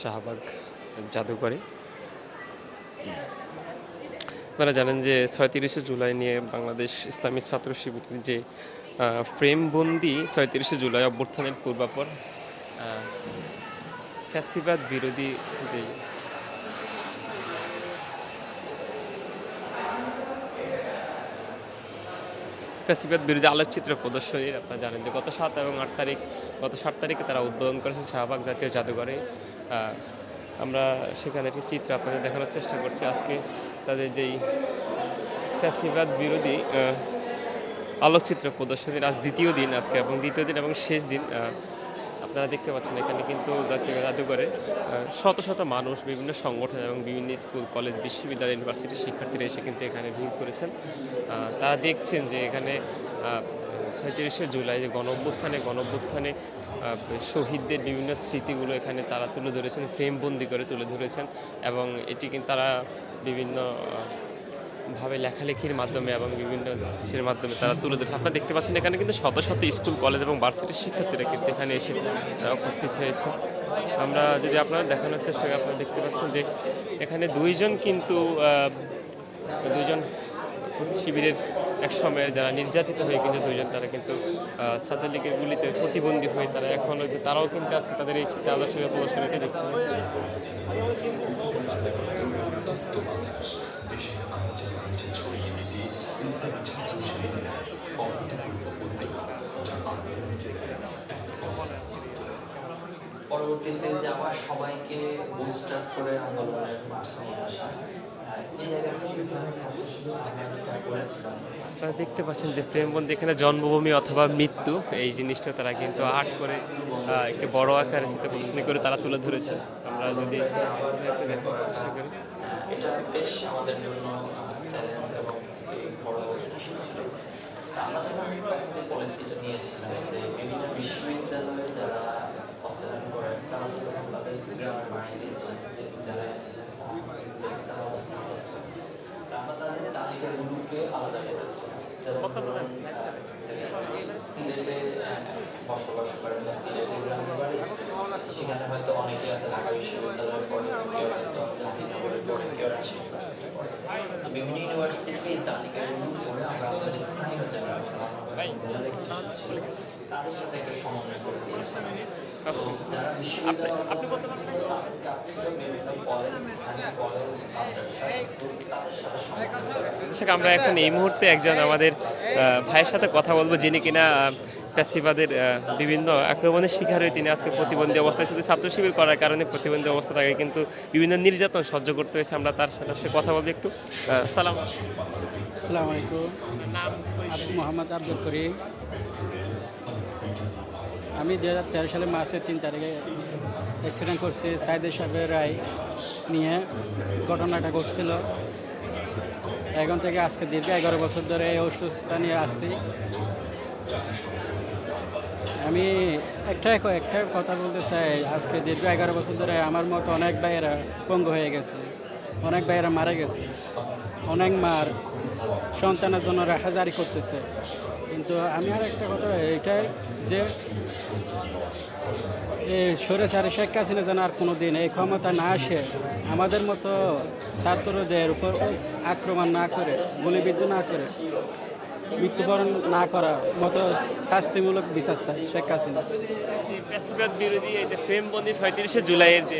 শাহবাগ জাদুঘরে। আপনারা জানেন যে ছয়ত্রিশে জুলাই নিয়ে বাংলাদেশ ইসলামী ছাত্র শিবিরের যে ফ্রেমবন্দি ছয়ত্রিশে জুলাই অভ্যর্থনের পূর্বাপর ফ্যাসিবাদ বিরোধী যে ফ্যাসিবাদ বিরোধী আলোকচিত্র প্রদর্শনীর আপনারা জানেন যে গত সাত এবং আট তারিখ, গত সাত তারিখে তারা উদ্বোধন করেছেন শাহবাগ জাতীয় জাদুঘরে। আমরা সেখানে একটি চিত্র আপনাদের দেখানোর চেষ্টা করছি। আজকে তাদের যেই ফ্যাসিবাদ বিরোধী আলোকচিত্র প্রদর্শনীর আজ দ্বিতীয় দিন আজকে এবং দ্বিতীয় দিন এবং শেষ দিন আপনারা দেখতে পাচ্ছেন এখানে কিন্তু জাতীয় জাদুঘরে শত শত মানুষ বিভিন্ন সংগঠন এবং বিভিন্ন স্কুল কলেজ বিশ্ববিদ্যালয় ইউনিভার্সিটির শিক্ষার্থীরা এসে কিন্তু এখানে ভিড় করেছেন। তারা দেখছেন যে এখানে ছয়ত্রিশে জুলাই যে গণ অভ্যুত্থানে গণ অভ্যুত্থানে আহ, শহীদদের বিভিন্ন স্মৃতিগুলো এখানে তারা তুলে ধরেছেন ফ্রেমবন্দি করে তুলে ধরেছেন এবং এটি কিন্তু তারা বিভিন্ন ভাবে লেখালেখির মাধ্যমে এবং বিভিন্ন কিছুর মাধ্যমে তারা তুলে ধরেছে। আপনারা দেখতে পাচ্ছেন এখানে কিন্তু শত শত স্কুল কলেজ এবং ভার্সিটির শিক্ষার্থীরা কিন্তু এখানে এসে উপস্থিত হয়েছে। আমরা যদি আপনারা দেখানোর চেষ্টা করি আপনারা দেখতে পাচ্ছেন যে এখানে দুইজন কিন্তু আহ, দুইজন শিবিরের এক সময়ের যারা নির্যাতিত হয়ে কিন্তু দুইজন, তারা কিন্তু ছাত্রলীগের গুলিতে প্রতিবন্ধী হয়ে তারা এখনও তারাও কিন্তু আজকে তাদের এই চিত্র আদর্শের প্রদর্শনীতে দেখতে পাচ্ছি। পরবর্তীতে সবাইকে বুস্ট আপ করে আন্দোলনের মাঠে আসা। এই জায়গা থেকে ইসলামী ছাত্র আমরা যেটা করেছিলাম আপনারা দেখতে পাচ্ছেন যে প্রেমবন্ধী এখানে জন্মভূমি অথবা মৃত্যু, এই জিনিসটা তারা কিন্তু আর্ট করে একটি বড় আকারে চিত্র প্রদর্শনী করে তারা তুলে ধরেছে। আমরা যদি চেষ্টা করি। বিশ্ববিদ্যালয়ে যারা অধ্যয়ন করেন, তারা তাদের বাড়ি দিয়েছেন অবস্থান তালিকাগুলোকে আলাদা করেছি। সিলেটে বসবাস করেন বা সিলেটে বাড়ি সেখানে হয়তো অনেকে আছে ঢাকা বিশ্ববিদ্যালয়ে পড়ে কেউ হয়তো জাহাঙ্গীরনগরে পড়ে কেউ রাজশাহী ইউনিভার্সিটি পড়ে তো বিভিন্ন ইউনিভার্সিটির তালিকাগুলো করে আমরা আমাদের স্থানীয় যারা তাদের সাথে একটা সমন্বয় করে দিয়েছি। আপনি বলতে আমরা এখন এই মুহূর্তে একজন আমাদের ভাইয়ের সাথে কথা বলব যিনি কিনা আহ, প্যাসিবাদের বিভিন্ন আক্রমণের শিকার হয়ে তিনি আজকে প্রতিবন্ধী অবস্থায় শুধু ছাত্র শিবির করার কারণে প্রতিবন্ধী অবস্থা তাকে কিন্তু বিভিন্ন নির্যাতন সহ্য করতে হয়েছে। আমরা তার সাথে আজকে কথা বলব একটু। সালাম। আসসালামু আলাইকুম। মোহাম্মদ আব্দুল করিম। আমি দু হাজার তেরো সালে মাসের তিন তারিখে অ্যাক্সিডেন্ট করছি সাইদের সাহেবের রায় নিয়ে। ঘটনাটা ঘটছিল। এখন থেকে আজকে দীর্ঘ এগারো বছর ধরে এই অসুস্থতা নিয়ে আসছি আমি একটা একটা কথা বলতে চাই। আজকে দীর্ঘ এগারো বছর ধরে আমার মতো অনেক ভাইয়েরা পঙ্গু হয়ে গেছে, অনেক ভাইয়েরা মারা গেছে, অনেক মার সন্তানের জন্য রেখা জারি করতেছে। কিন্তু আমি আর একটা কথা, এইটাই যে এই সরে সারে শেখ হাসিনা যেন আর কোনো দিন এই ক্ষমতা না আসে, আমাদের মতো ছাত্রদের উপর আক্রমণ না করে, গুলিবিদ্ধ না করে, মৃত্যুবরণ না করার মতো শাস্তিমূলক বিচার চাই শেখ হাসিনা। বিরোধী এই যে প্রেমবন্দি ছয়ত্রিশে জুলাইয়ের যে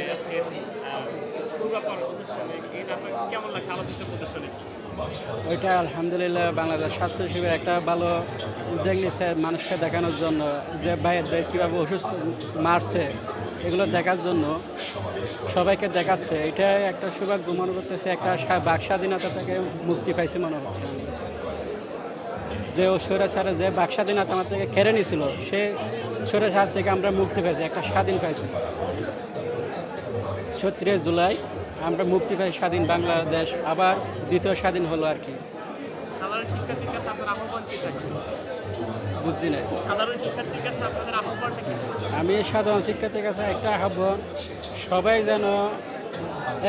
কেমন লাগছে? আলোচিত প্রদর্শনী ওইটা আলহামদুলিল্লাহ বাংলাদেশ স্বাস্থ্য শিবির একটা ভালো উদ্যোগ নিয়েছে মানুষকে দেখানোর জন্য, যে বাইরের কীভাবে অসুস্থ মারছে, এগুলো দেখার জন্য সবাইকে দেখাচ্ছে। এটা একটা সৌভাগ্য মনে করতেছে, একটা বাক স্বাধীনতা থেকে মুক্তি পাইছে মনে হচ্ছে। যে স্বৈরাচারে যে বাক স্বাধীনতা আমার থেকে কেড়ে নিয়েছিল, সে স্বৈরাচার থেকে আমরা মুক্তি পাইছি একটা স্বাধীন পাইছি ছত্রিশ জুলাই আমরা মুক্তি পাই স্বাধীন বাংলাদেশ আবার দ্বিতীয় স্বাধীন হলো আর কি। বুঝছি না। আমি সাধারণ শিক্ষার্থীর কাছে একটা আহ্বান সবাই যেন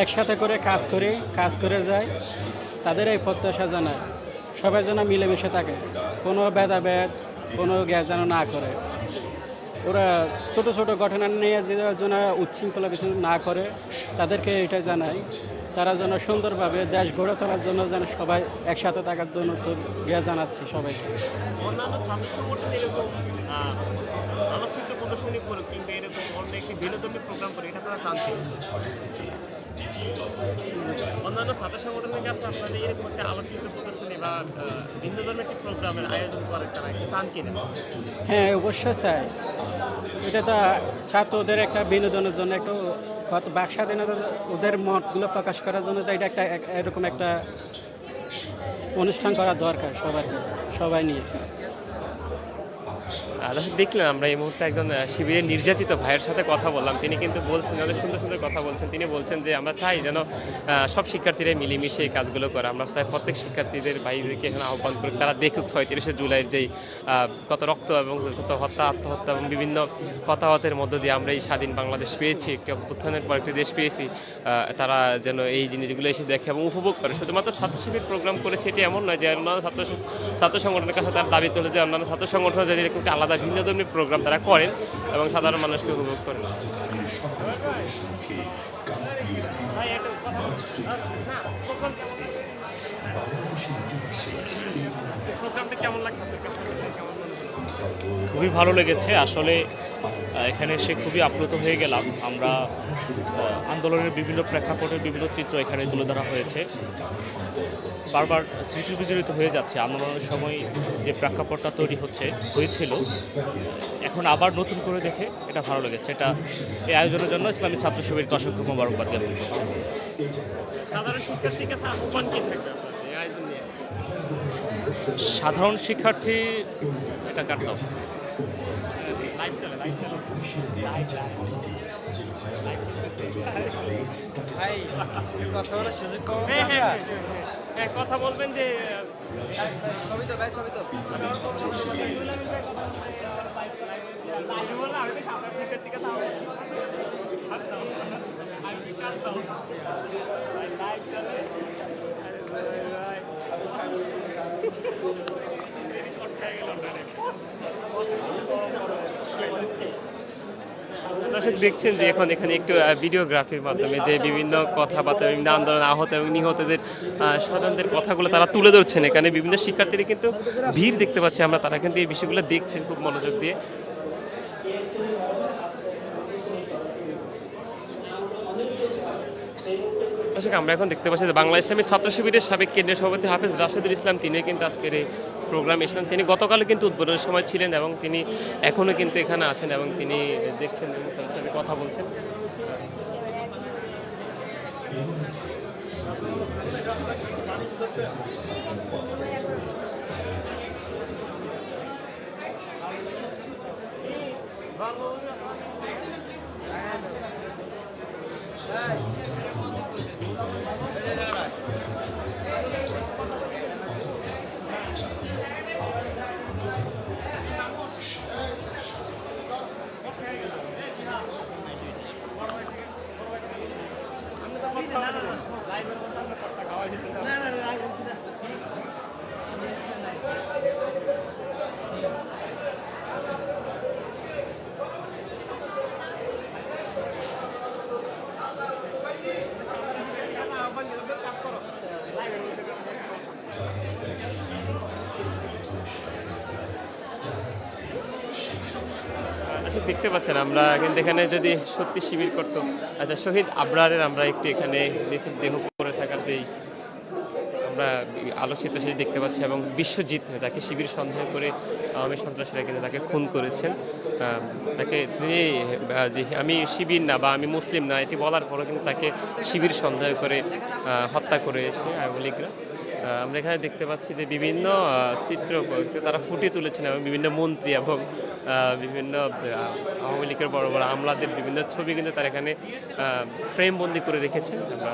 একসাথে করে কাজ করে কাজ করে যায় তাদের এই প্রত্যাশা জানায়। সবাই যেন মিলেমিশে থাকে কোনো ভেদাভেদ কোনো গ্যাস যেন না করে। ওরা ছোট ছোট ঘটনা নিয়ে যে যেন উচ্ছৃঙ্খলা কিছু না করে তাদেরকে এটা জানাই। তারা যেন সুন্দরভাবে দেশ গড়ে তোলার জন্য যেন সবাই একসাথে থাকার জন্য তো জ্ঞা জানাচ্ছি সবাইকে। অন্যান্য ছাত্র সংগঠনের কাছে আপনাদের এরকম একটা আলোকচিত্র প্রদর্শনী বা ভিন্ন ধর্মের একটি প্রোগ্রামের আয়োজন করে তারা চান কিনা হ্যাঁ অবশ্যই চাই। এটা তো ছাত্রদের একটা বিনোদনের জন্য, একটু কত বাক স্বাধীনতা ওদের মতগুলো প্রকাশ করার জন্য তো এটা একটা এরকম একটা অনুষ্ঠান করা দরকার সবার সবাই নিয়ে। দেখলেন আমরা এই মুহূর্তে একজন শিবিরের নির্যাতিত ভাইয়ের সাথে কথা বললাম। তিনি কিন্তু বলছেন, অনেক সুন্দর সুন্দর কথা বলছেন। তিনি বলছেন যে, আমরা চাই যেন সব শিক্ষার্থীরা মিলেমিশে এই কাজগুলো করে। আমরা চাই প্রত্যেক শিক্ষার্থীদের ভাইদেরকে এখানে আহ্বান করি তারা দেখুক ছয়ত্রিশে জুলাইয়ের যেই কত রক্ত এবং কত হত্যা, আত্মহত্যা এবং বিভিন্ন হতাহতের মধ্য দিয়ে আমরা এই স্বাধীন বাংলাদেশ পেয়েছি, একটি অভ্যুত্থানের পর একটি দেশ পেয়েছি। তারা যেন এই জিনিসগুলো এসে দেখে এবং উপভোগ করে। শুধুমাত্র ছাত্র শিবির প্রোগ্রাম করেছে, এটি এমন নয় যে, অন্যান্য ছাত্র ছাত্র সংগঠনের কাছে তার দাবি তোলে যে অন্যান্য ছাত্র সংগঠন যদি এরকম একটি আলাদা ধরনের প্রোগ্রাম তারা করেন এবং সাধারণ মানুষকে উপভোগ করেন প্রোগ্রামটা কেমন লাগছে আপনার কাছে? খুবই ভালো লেগেছে। আসলে এখানে এসে খুবই আপ্লুত হয়ে গেলাম। আমরা আন্দোলনের বিভিন্ন প্রেক্ষাপটের বিভিন্ন চিত্র এখানে তুলে ধরা হয়েছে। বারবার স্মৃতি বিজড়িত হয়ে যাচ্ছে। আন্দোলনের সময় যে প্রেক্ষাপটটা তৈরি হচ্ছে, হয়েছিল। এখন আবার নতুন করে দেখে এটা ভালো লেগেছে। এটা এই আয়োজনের জন্য ইসলামী ছাত্র শিবিরকে অসংখ্য মোবারকবাদ জ্ঞাপন করছি সাধারণ আহ্বান কি থাকবে? সাধারণ শিক্ষার্থী এটা চলে লাইভ চলে। পুলিশের নির্বিচার গুলিতে যে চলে তাতে হ্যাঁ হ্যাঁ দর্শক দেখছেন যে এখন এখানে একটু ভিডিওগ্রাফির মাধ্যমে যে বিভিন্ন কথাবার্তা, বিভিন্ন আন্দোলন, আহত এবং নিহতদের স্বজনদের কথাগুলো তারা তুলে ধরছেন। এখানে বিভিন্ন শিক্ষার্থীরা কিন্তু ভিড় দেখতে পাচ্ছি। আমরা তারা কিন্তু এই বিষয়গুলো দেখছেন খুব মনোযোগ দিয়ে। দর্শক, আমরা এখন দেখতে পাচ্ছি যে বাংলা ইসলামী ছাত্র শিবিরের সাবেক কেন্দ্রীয় সভাপতি হাফেজ রাশেদুল ইসলাম, তিনি কিন্তু আজকের এই প্রোগ্রাম এসেছেন। তিনি গতকালও কিন্তু উদ্বোধনের সময় ছিলেন এবং তিনি এখনও কিন্তু এখানে আছেন এবং তিনি দেখছেন এবং তাদের সাথে কথা বলছেন। আচ্ছা দেখতে পাচ্ছেন, আমরা কিন্তু এখানে যদি সত্যি শিবির করতো আচ্ছা শহীদ আবরারের আমরা একটি এখানে দেহ পড়ে থাকার যেই আমরা আলোচিত সেই দেখতে পাচ্ছি এবং বিশ্বজিৎ যাকে শিবির সন্দেহ করে আওয়ামী সন্ত্রাসীরা কিন্তু তাকে খুন করেছেন। তাকে তিনি যে আমি শিবির না বা আমি মুসলিম না, এটি বলার পরও কিন্তু তাকে শিবির সন্দেহ করে হত্যা করেছে আওয়ামী লীগরা। আমরা এখানে দেখতে পাচ্ছি যে বিভিন্ন চিত্র তারা ফুটিয়ে তুলেছেন এবং বিভিন্ন মন্ত্রী এবং বিভিন্ন আওয়ামী লীগের বড় বড় আমলাদের বিভিন্ন ছবি কিন্তু তারা এখানে ফ্রেমবন্দি করে রেখেছেন। আমরা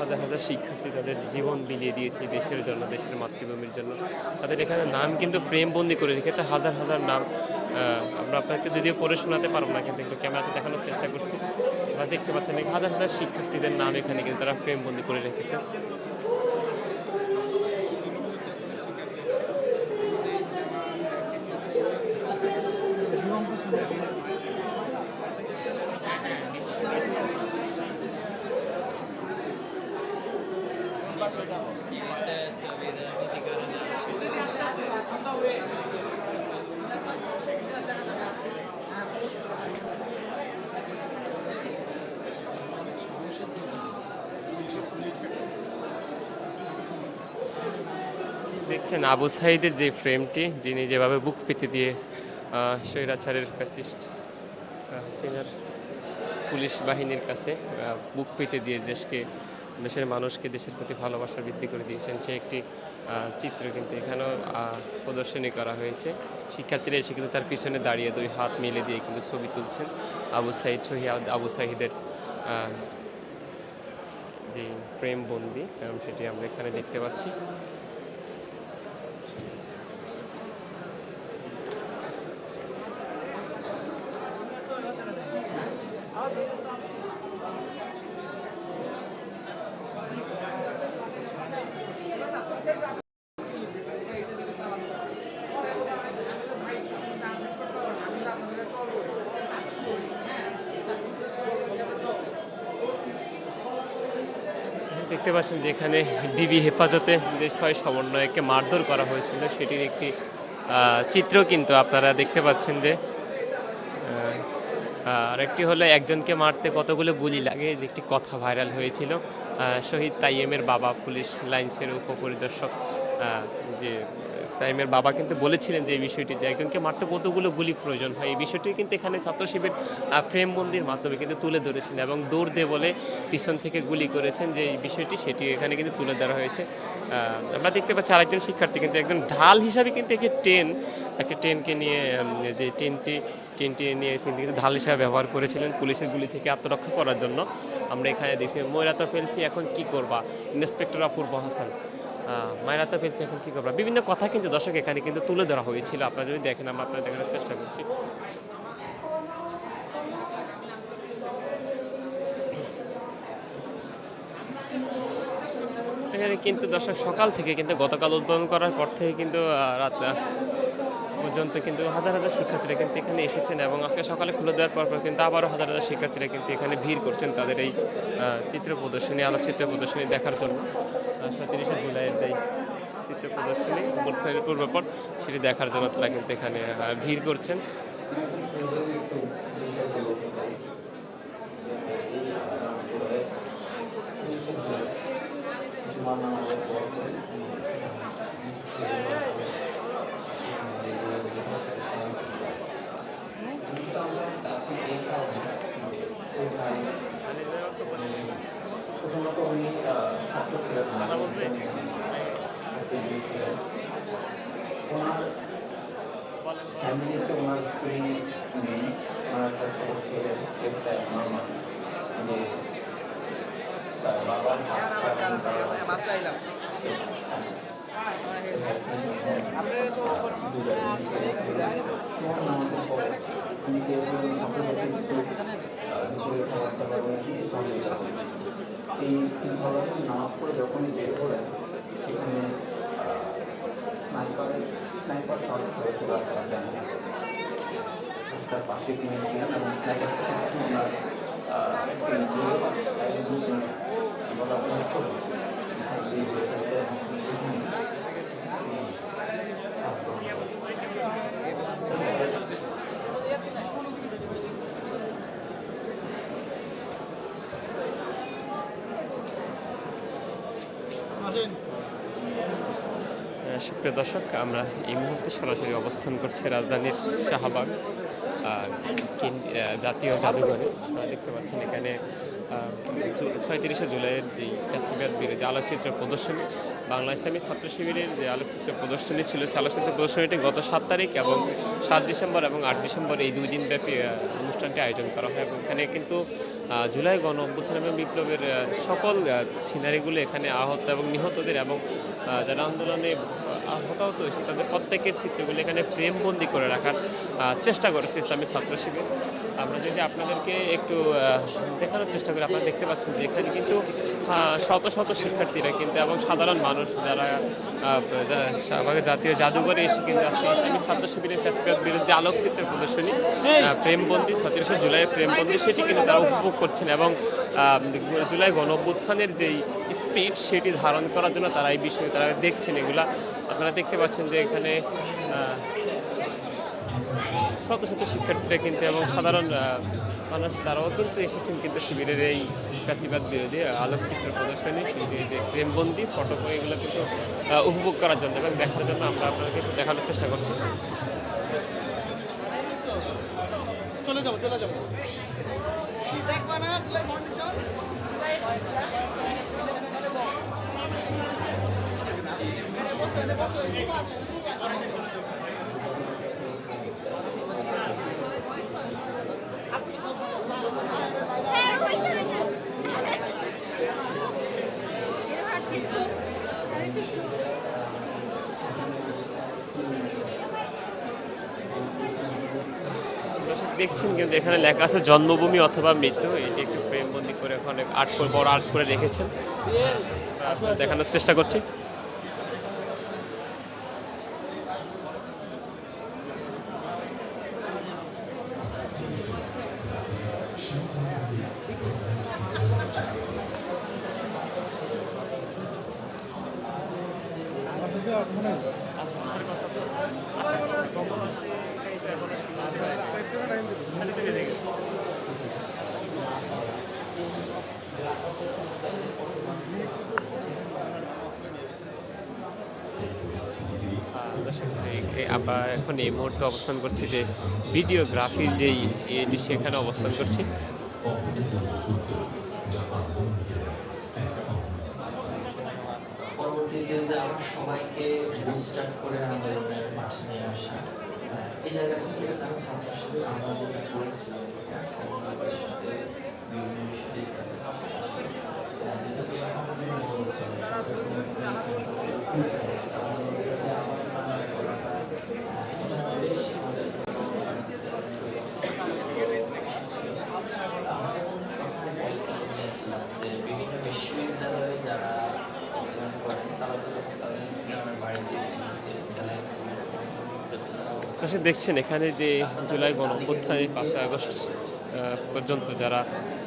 হাজার হাজার শিক্ষার্থী তাদের জীবন বিলিয়ে দিয়েছে দেশের জন্য, দেশের মাতৃভূমির জন্য। তাদের এখানে নাম কিন্তু ফ্রেমবন্দি করে রেখেছে, হাজার হাজার নাম। আমরা আপনাকে যদিও পড়ে শোনাতে পারব না, কিন্তু একটু ক্যামেরাতে দেখানোর চেষ্টা করছি। আপনারা দেখতে পাচ্ছেন, হাজার হাজার শিক্ষার্থীদের নাম এখানে কিন্তু তারা ফ্রেমবন্দি করে রেখেছে। দেখছেন আবু সাইদের যে ফ্রেমটি, যিনি যেভাবে বুক পেতে দিয়ে স্বৈরাচারের ফ্যাসিস্ট হাসিনার পুলিশ বাহিনীর কাছে বুক পেতে দিয়ে দেশকে, দেশের মানুষকে দেশের প্রতি ভালোবাসা বৃদ্ধি করে দিয়েছেন, সে একটি চিত্র কিন্তু এখানেও প্রদর্শনী করা হয়েছে। শিক্ষার্থীরা এসে কিন্তু তার পিছনে দাঁড়িয়ে দুই হাত মিলে দিয়ে কিন্তু ছবি তুলছেন আবু সাইদ, শহীদ আবু সাহিদের যে ফ্রেম বন্দি সেটি আমরা এখানে দেখতে পাচ্ছি। দেখতে পাচ্ছেন যে এখানে ডিবি হেফাজতে যে ছয় সমন্বয়কে মারধর করা হয়েছিল, সেটির একটি চিত্র কিন্তু আপনারা দেখতে পাচ্ছেন যে আর একটি হলো একজনকে মারতে কতগুলো গুলি লাগে, যে একটি কথা ভাইরাল হয়েছিল। শহীদ তাইয়েমের বাবা পুলিশ লাইন্সের উপপরিদর্শক যে তাইমের বাবা কিন্তু বলেছিলেন যে এই বিষয়টি, যে একজনকে মারতে কতগুলো গুলি প্রয়োজন হয়। এই বিষয়টি কিন্তু এখানে ছাত্র শিবির ফ্রেমবন্দির মাধ্যমে কিন্তু তুলে ধরেছেন এবং দৌড় দে বলে পিছন থেকে গুলি করেছেন যে এই বিষয়টি, সেটি এখানে কিন্তু তুলে ধরা হয়েছে। আমরা দেখতে পাচ্ছি আরেকজন শিক্ষার্থী কিন্তু একজন ঢাল হিসাবে কিন্তু একটি ট্রেন একটা ট্রেনকে নিয়ে যে ট্রেনটি ট্রেনটি নিয়ে কিন্তু ঢাল হিসাবে ব্যবহার করেছিলেন পুলিশের গুলি থেকে আত্মরক্ষা করার জন্য। আমরা এখানে দেখছি ময়রা তো ফেলছি, এখন কি করবা? ইন্সপেক্টর অপূর্ব হাসান। মায়েরা তো ফেলছে, এখন কী করবা? বিভিন্ন কথা কিন্তু দর্শক এখানে কিন্তু তুলে ধরা হয়েছিল। আপনারা যদি দেখেন, আমরা আপনারা দেখানোর চেষ্টা করছি। এখানে কিন্তু দর্শক সকাল থেকে কিন্তু গতকাল উদ্বোধন করার পর থেকে কিন্তু রাত পর্যন্ত কিন্তু হাজার হাজার শিক্ষার্থীরা কিন্তু এখানে এসেছেন এবং আজকে সকালে খুলে দেওয়ার পর পর কিন্তু আবারও হাজার হাজার শিক্ষার্থীরা কিন্তু এখানে ভিড় করছেন তাদের এই চিত্র প্রদর্শনী, আলোকচিত্র প্রদর্শনী দেখার জন্য। সাঁত্রিশে জুলাইয়ের যেই চিত্র প্রদর্শনী পূর্ব পূর্বপর সেটি দেখার জন্য তারা কিন্তু এখানে ভিড় করছেন। ওনার ফ্যামিলিতে ওনার স্ত্রী নেই ওনার ছোট ছেলে একটা আমার মা যে তার বাবার হাত এই ধরনের নামাজ পড়ে যখন বের করেন সেখানে স্নাইপারের স্নাইপার শট হয়েছে রাস্তার ডানে রাস্তার পাশে তিনি ছিলেন এবং স্নাইপার ওনার বলা করে দিয়ে হয়েছে এবং সেখানে তিনি আক্রমণ করেন। সুপ্রিয় দর্শক, আমরা এই মুহূর্তে সরাসরি অবস্থান করছি রাজধানীর শাহবাগ জাতীয় জাদুঘরে। আপনারা দেখতে পাচ্ছেন এখানে ছয়ত্রিশে জুলাইয়ের যে প্যাসিবাদ বিরোধী আলোকচিত্র প্রদর্শনী বাংলা ইসলামী ছাত্র শিবিরের যে আলোকচিত্র প্রদর্শনী ছিল সেই আলোকচিত্র প্রদর্শনীটি গত সাত তারিখ এবং সাত ডিসেম্বর এবং আট ডিসেম্বর এই দুই দিন ব্যাপী আহ, অনুষ্ঠানটি আয়োজন করা হয়। এবং এখানে কিন্তু জুলাই গণ অভ্যুত্থান এবং বিপ্লবের সকল সিনারিগুলো এখানে আহত এবং নিহতদের এবং যারা আন্দোলনে হতাহত হয়েছে তাদের প্রত্যেকের চিত্রগুলো এখানে ফ্রেমবন্দি করে রাখার চেষ্টা করেছে ইসলামী ছাত্র শিবির আমরা যদি আপনাদেরকে একটু দেখানোর চেষ্টা করি, আপনারা দেখতে পাচ্ছেন যে এখানে কিন্তু শত শত শিক্ষার্থীরা কিন্তু এবং সাধারণ মানুষ যারা শাহবাগের জাতীয় জাদুঘরে এসে কিন্তু আজকে ইসলামী ছাত্র শিবিরের ফ্যাসফেস বিরুদ্ধে আলোকচিত্র প্রদর্শনী প্রেমবন্দি, সতেরোশো জুলাই প্রেমবন্দি, সেটি কিন্তু তারা উপভোগ করছেন এবং জুলাই গণ অভ্যুত্থানের যেই স্পিড সেটি ধারণ করার জন্য তারা এই বিষয়ে তারা দেখছেন এগুলা। আপনারা দেখতে পাচ্ছেন যে এখানে শত শত শিক্ষার্থীরা কিন্তু এবং সাধারণ মানুষ তারাও কিন্তু এসেছেন কিন্তু শিবিরের এই ফ্যাসিবাদ বিরোধী আলোকচিত্র প্রদর্শনী প্রেমবন্দি ফটো এগুলো কিন্তু উপভোগ করার জন্য এবং দেখার জন্য আমরা আপনাদেরকে দেখানোর চেষ্টা করছি। দর্শক দেখছেন কিন্তু এখানে লেখা আছে জন্মভূমি অথবা মৃত্যু। এটি একটু ফ্রেমবন্দি করে ওখানে আর্ট করে বড় আর্ট করে রেখেছেন। দেখানোর চেষ্টা করছি। আমরা এখন এই মুহূর্তে অবস্থান করছি যে ভিডিওগ্রাফির যেই এটি সেখানে অবস্থান করছি। সবাইকে বুস্টার করে মাঠে নিয়ে আসা। এই ইসলাম ছাত্র শিবির আমরা যেটা করেছিলাম সাথে বিভিন্ন আমাদের ছিল, সচেতনতা ছিল, আন্দোলনের প্রতি আমার ইসলাম করাটা, আহ, এটা বেশ আমাদের পলিসিটা নিয়েছিলাম যে বিভিন্ন বিশ্ববিদ্যালয়ে যারা অধ্যয়ন করেন তারা তো তখন তাদের গ্রামের বাড়ি গিয়েছিলেন যে জেলায় ছিলেন দর্শক দেখছেন এখানে যে জুলাই গণ অভ্যুত্থানে পাঁচই আগস্ট পর্যন্ত যারা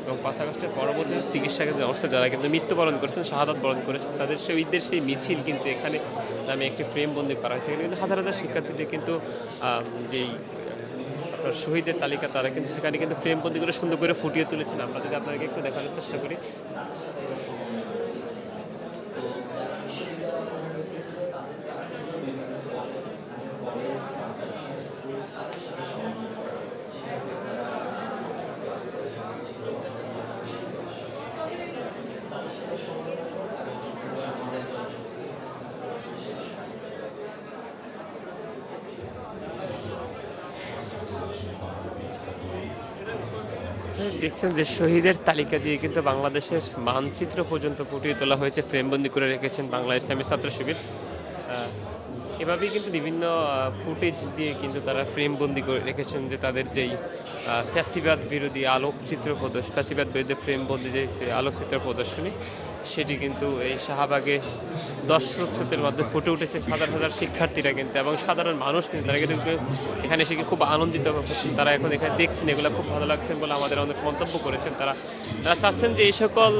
এবং পাঁচ আগস্টের পরবর্তী চিকিৎসা কেন্দ্রে অবস্থা, যারা কিন্তু মৃত্যুবরণ করেছেন, শাহাদাত বরণ করেছেন, তাদের শহীদদের সেই মিছিল কিন্তু এখানে নামে একটি ফ্রেমবন্দি করা হয়েছে। এখানে কিন্তু হাজার হাজার শিক্ষার্থীদের কিন্তু যেই, আপনার শহীদের তালিকা, তারা কিন্তু সেখানে কিন্তু ফ্রেমবন্দি করে সুন্দর করে ফুটিয়ে তুলেছেন। আমরা যদি আপনাদেরকে একটু দেখানোর চেষ্টা করি। দেখছেন যে শহীদের তালিকা দিয়ে কিন্তু বাংলাদেশের মানচিত্র পর্যন্ত ফুটিয়ে তোলা হয়েছে, ফ্রেমবন্দি করে রেখেছেন বাংলা ইসলামী ছাত্র শিবির। এভাবেই কিন্তু বিভিন্ন ফুটেজ দিয়ে কিন্তু তারা ফ্রেমবন্দি করে রেখেছেন যে তাদের যেই ফ্যাসিবাদ বিরোধী আলোকচিত্র প্রদর্শন ফ্যাসিবাদ বিরোধী ফ্রেমবন্দি যে আলোকচিত্র প্রদর্শনী সেটি কিন্তু এই শাহবাগে দর্শক স্রোতের মধ্যে ফুটে উঠেছে। হাজার হাজার শিক্ষার্থীরা কিন্তু এবং সাধারণ মানুষ কিন্তু তারা কিন্তু এখানে এসে খুব আনন্দিত হচ্ছেন। তারা এখন এখানে দেখছেন, এগুলো খুব ভালো লাগছেন বলে আমাদের অনেক মন্তব্য করেছেন তারা। তারা চাচ্ছেন যে এই সকল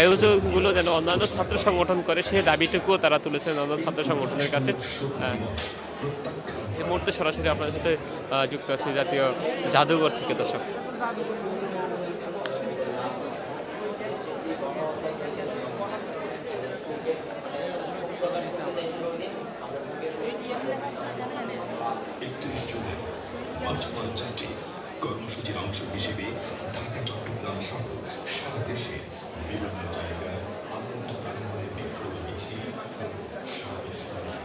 আয়োজনগুলো যেন অন্যান্য ছাত্র সংগঠন করে, সেই দাবিটুকুও তারা তুলেছেন অন্যান্য ছাত্র সংগঠনের কাছে। এই মুহূর্তে সরাসরি আপনাদের সাথে যুক্ত আছে জাতীয় জাদুঘর থেকে দর্শক একত্রিশ জুলাই মার্চ ফর জাস্টিস কর্মসূচির অংশ হিসেবে ঢাকা চট্টগ্রাম সহ সারা দেশে বিভিন্ন জায়গায় আদালত প্রাঙ্গণে বিক্ষোভ মিছিল ও সমাবেশ করা হয়।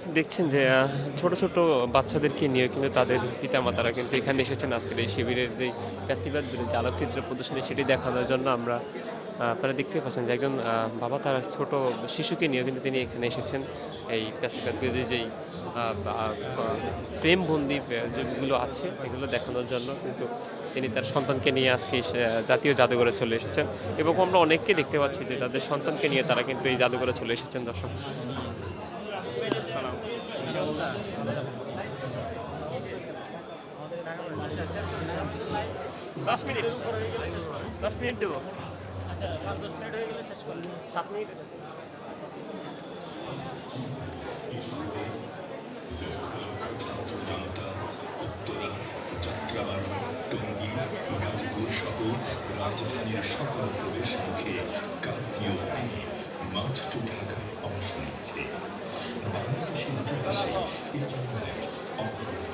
দেখছেন যে ছোট ছোট বাচ্চাদেরকে নিয়ে কিন্তু তাদের পিতামাতারা কিন্তু এখানে এসেছেন আজকের এই শিবিরের যে ফ্যাসিবাদ বিরুদ্ধে আলোকচিত্র প্রদর্শনী সেটি দেখানোর জন্য আমরা আপনারা দেখতে পাচ্ছেন যে একজন বাবা তার ছোট শিশুকে নিয়ে কিন্তু তিনি এখানে এসেছেন। এই ফ্যাসিবাদ বিরোধী যেই প্রেমবন্দি যেগুলো আছে এগুলো দেখানোর জন্য কিন্তু তিনি তার সন্তানকে নিয়ে আজকে জাতীয় জাদুঘরে চলে এসেছেন। এবং আমরা অনেককে দেখতে পাচ্ছি যে তাদের সন্তানকে নিয়ে তারা কিন্তু এই জাদুঘরে চলে এসেছেন, দর্শক। দশ মিনিট। দশ মিনিট দেবো। আচ্ছা দশ মিনিট হয়ে গেলে শেষ করুন সাত মিনিট। ছাত্র জনতা উত্তরা যাত্রাবাড়ি টঙ্গী গাজীপুর সহ রাজধানীর সকল প্রবেশ মুখে কারফিউ ভেঙে মার্চ টু ঢাকায় অংশ নিচ্ছে বাংলাদেশের ইতিহাসে এ যেন এক অপূর্ণ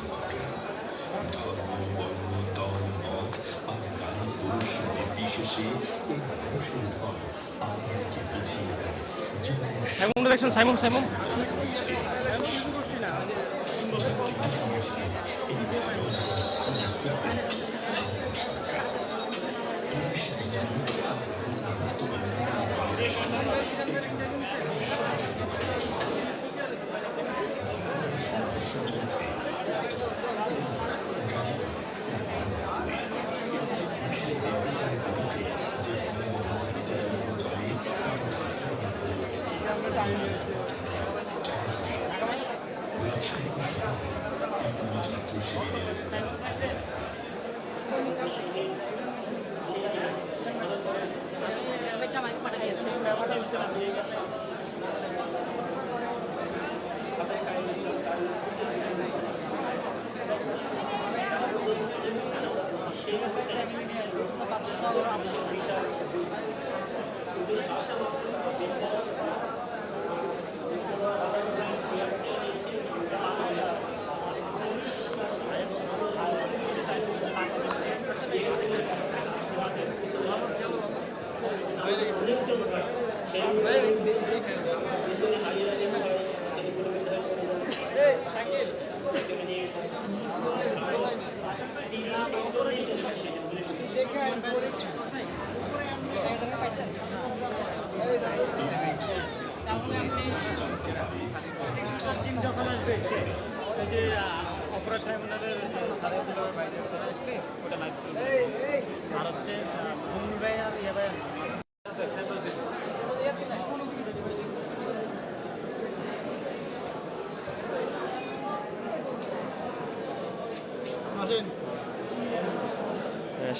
পুরুষ নির্বিশেষে এই মানুষের ধন আমাদেরকে বুঝিয়ে দেয় সাইমন দেখছেন সাইমন সাইমন যখন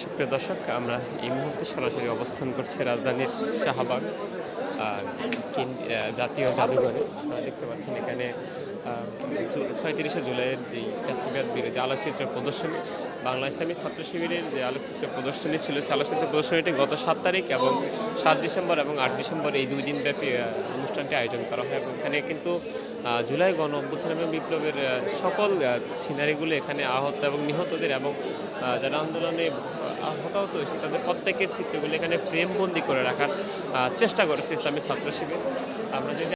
সুপ্রিয় দর্শক, আমরা এই মুহূর্তে সরাসরি অবস্থান করছি রাজধানীর শাহবাগ জাতীয় জাদুঘরে। আপনারা দেখতে পাচ্ছেন এখানে ছয়ত্রিশে জুলাইয়ের যে ফ্যাসিবাদ বিরোধী আলোকচিত্র প্রদর্শনী, বাংলা ইসলামী ছাত্র শিবিরের যে আলোকচিত্র প্রদর্শনী ছিল, সেই আলোকচিত্র প্রদর্শনীটি গত সাত তারিখ এবং সাত ডিসেম্বর এবং আট ডিসেম্বর এই দুই দিন ব্যাপী অনুষ্ঠানটি আয়োজন করা হয় এবং এখানে কিন্তু জুলাই গণ অভ্যুত্থান এবং বিপ্লবের সকল সিনারিগুলো এখানে আহত এবং নিহতদের এবং যারা আন্দোলনে হতাহত হয়েছে, তাদের প্রত্যেকের চিত্রগুলো এখানে ফ্রেমবন্দি করে রাখার চেষ্টা করেছে ইসলামী ছাত্র শিবির। আমরা যদি